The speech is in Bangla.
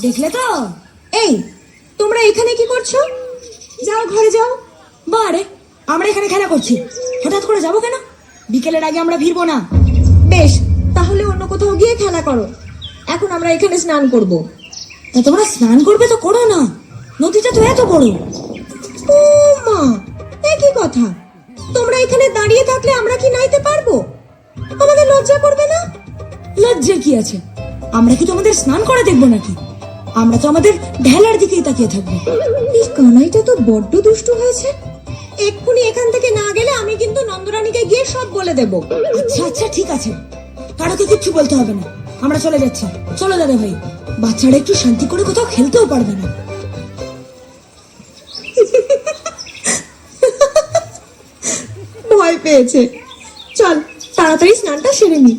দেখলে তো? এই, তোমরা এখানে কি করছ? যাও ঘরে যাও। বারে, আমরা এখানে খেলা করছি। হঠাৎ করে যাব কেন? বিকেলের আগে আমরা ফিরবো না। বেশ, তাহলে অন্য কোথাও গিয়ে খেলা করো। এখন আমরা এখানে স্নান করব। তা তোমরা স্নান করবে তো করো না। নদীটা তো এত বড়। ও মা, একই কথা। তোমরা এখানে দাঁড়িয়ে থাকলে আমরা কি নাইতে পারব? আমাদের লজ্জা করবে না? লজ্জা কি আছে? আমরা কি তোমাদের স্নান করা দেখব নাকি? আমরা তো আমাদের ঢেলার দিকেই তাকিয়ে থাকব। এই কানাইটা তো বড্ড দুষ্টু হয়েছে। এক্ষুনি এখান থেকে না গেলে আমি কিন্তু নন্দরানীকে গিয়ে সব বলে দেব। আচ্ছা আচ্ছা ঠিক আছে। কারোকে কিচ্ছু বলতে হবে না। আমরা চলে যাচ্ছি। চলো দাদা ভাই বাচ্চারা একটু শান্তি করে কোথাও খেলতেও পারবে না। ভয় পেয়েছে। চল তাড়াতাড়ি স্নানটা সেরে নি।